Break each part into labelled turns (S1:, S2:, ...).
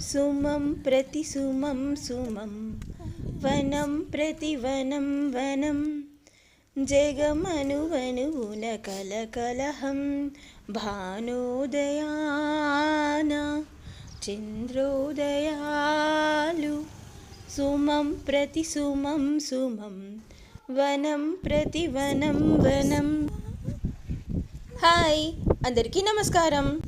S1: సుమం ప్రతి సుమం సుమం. వనం ప్రతి వనం వనం. జగమనువనువున కలకలహం భానోదయాన చంద్రోదయాలు. సుమం ప్రతి సుమం సుమం. వనం ప్రతి వనం వనం. హాయ్ అందరికీ నమస్కారం.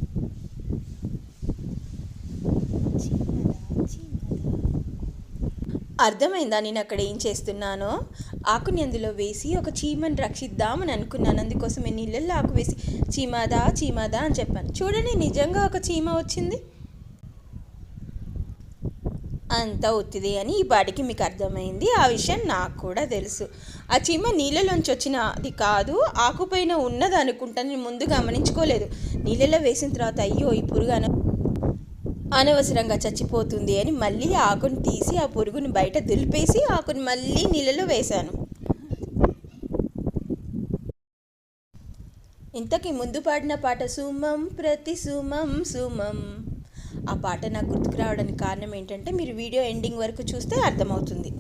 S1: అర్థమైందా నేను అక్కడ ఏం చేస్తున్నానో? ఆకుని అందులో వేసి ఒక చీమని రక్షిద్దామని అనుకున్నాను. అందుకోసమే నీళ్ళల్లో ఆకు వేసి చీమాదా చీమాదా అని చెప్పాను. చూడండి నిజంగా ఒక చీమ వచ్చింది. అంత ఒత్తిది అని ఈ పాటికి మీకు అర్థమైంది. ఆ విషయం నాకు కూడా తెలుసు. ఆ చీమ నీళ్ళలోంచి వచ్చినది కాదు ఆకుపైన ఉన్నది అనుకుంటా. నేను ముందు గమనించుకోలేదు. నీళ్ళలో వేసిన తర్వాత అయ్యో ఈ పురుగు అనవసరంగా చచ్చిపోతుంది అని మళ్ళీ ఆకుని తీసి ఆ పురుగుని బయట దులిపేసి ఆకుని మళ్ళీ నీళ్ళలో వేశాను. ఇంతకీ ముందు పాడిన పాట సుమం ప్రతి సుమం సుమం. ఆ పాట నాకు గుర్తుకు రావడానికి కారణం ఏంటంటే మీరు వీడియో ఎండింగ్ వరకు చూస్తే అర్థమవుతుంది.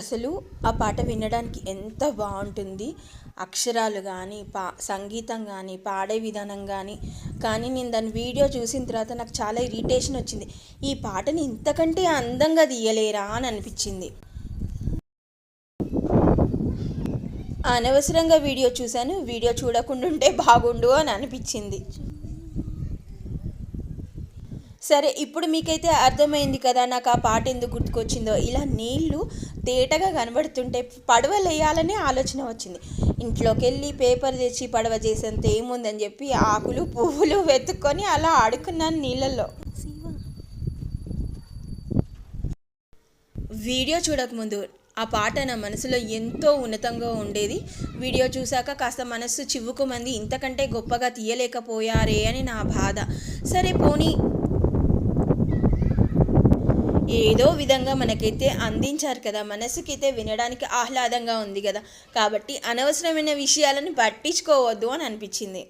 S1: అసలు ఆ పాట వినడానికి ఎంత బాగుంటుంది. అక్షరాలు కానీ పా సంగీతం కానీ పాడే విధానం కానీ కానీ నేను దాని వీడియో చూసిన తర్వాత నాకు చాలా ఇరిటేషన్ వచ్చింది. ఈ పాటని ఇంతకంటే అందంగా తీయలేరా అని అనిపించింది. అనవసరంగా వీడియో చూశాను. వీడియో చూడకుండా ఉంటే బాగుండు అని అనిపించింది. సరే ఇప్పుడు మీకైతే అర్థమైంది కదా నాకు ఆ పాట ఎందుకు గుర్తుకొచ్చిందో. ఇలా నీళ్ళు తేటగా కనబడుతుంటే పడవలు వేయాలనే ఆలోచన వచ్చింది. ఇంట్లోకి వెళ్ళి పేపర్ తెచ్చి పడవ చేసేంత ఏముందని చెప్పి ఆకులు పువ్వులు వెతుక్కొని అలా ఆడుకున్నాను నీళ్ళల్లో. వీడియో చూడకముందు ఆ పాట నా మనసులో ఎంతో ఉన్నతంగా ఉండేది. వీడియో చూశాక కాస్త మనస్సు చివుకుమంది ఇంతకంటే గొప్పగా తీయలేకపోయారే అని నా బాధ. సరే పోనీ ఏదో విధంగా మనకైతే అందించారు కదా మనసుకైతే వినడానికి ఆహ్లాదంగా ఉంది కదా. కాబట్టి అనవసరమైన విషయాలను పట్టించుకోవద్దు అని అనిపించింది.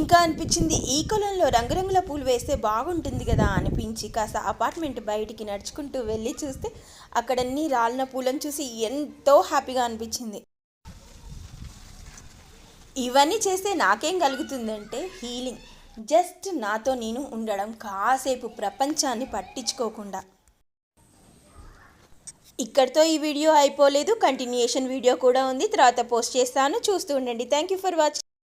S1: ఇంకా అనిపించింది ఈ కొలంలో రంగురంగుల పూలు వేస్తే బాగుంటుంది కదా అనిపించి కాస్త అపార్ట్మెంట్ బయటికి నడుచుకుంటూ వెళ్ళి చూస్తే అక్కడన్నీ రాలిన పూలను చూసి ఎంతో హ్యాపీగా అనిపించింది. ఇవన్నీ చేస్తే నాకేం కలుగుతుందంటే హీలింగ్. జస్ట్ నాతో నేను ఉండడం కాసేపు ప్రపంచాన్ని పట్టించుకోకుండా. ఇక్కడితో ఈ వీడియో అయిపోలేదు. కంటిన్యూయేషన్ వీడియో కూడా ఉంది. తర్వాత పోస్ట్ చేస్తాను. చూస్తూ ఉండండి. Thank you for watching